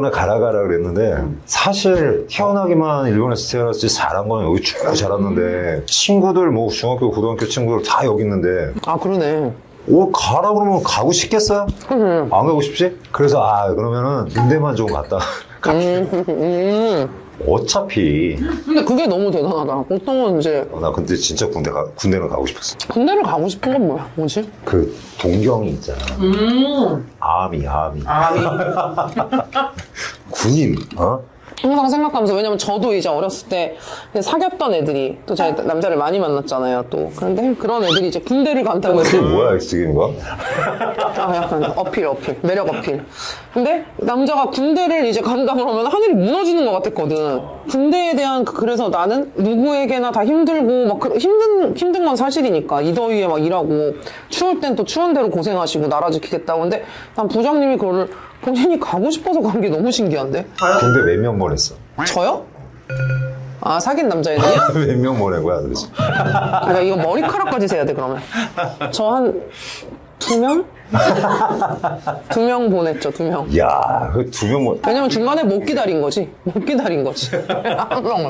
일본에 가라 가라 그랬는데 사실 태어나기만 일본에서 태어났지 잘한 건 여기 쭉 자랐는데 친구들 뭐 중학교 고등학교 친구들 다 여기 있는데 아 그러네. 오 가라 그러면 가고 싶겠어요? 음. 안 가고 싶지? 그래서 아 그러면은 군대만 좀 갔다 음. 어차피 근데 그게 너무 대단하다. 보통은 이제 어, 나 근데 진짜 군대 가, 군대는 가고 싶었어 군대를 가고 싶은 건 뭐야? 뭐지? 그 동경이 있잖아 음. 아미 아미 아, 군인 어? 항상 생각하면서 왜냐면 저도 이제 어렸을 때 사귀었던 애들이 또 제가 남자를 많이 만났잖아요 또. 그런데 그런 애들이 이제 군대를 간다고 그게 해서 뭐야 지금 이거? 아 약간 어필 어필. 매력 어필. 근데 남자가 군대를 이제 간다 그러면 하늘이 무너지는 것 같았거든. 군대에 대한 그- 그래서 나는 누구에게나 다 힘들고 막 그- 힘든 힘든 건 사실이니까. 이 더위에 막 일하고 추울 땐 또 추운 대로 고생하시고 나라 지키겠다고 근데 난 부장님이 그거를 본인이 가고 싶어서 간 게 너무 신기한데 군대 몇 명 보냈어? 저요? 아 사귄 남자애들이요? 몇 명 보낸 거야 도대체? 아, 나 이거 머리카락까지 세야 돼 그러면 저 한 두 명? 두 명 보냈죠 두 명 야, 그두명 보. 왜냐면 중간에 못 기다린 거지 못 기다린 거지 한 명을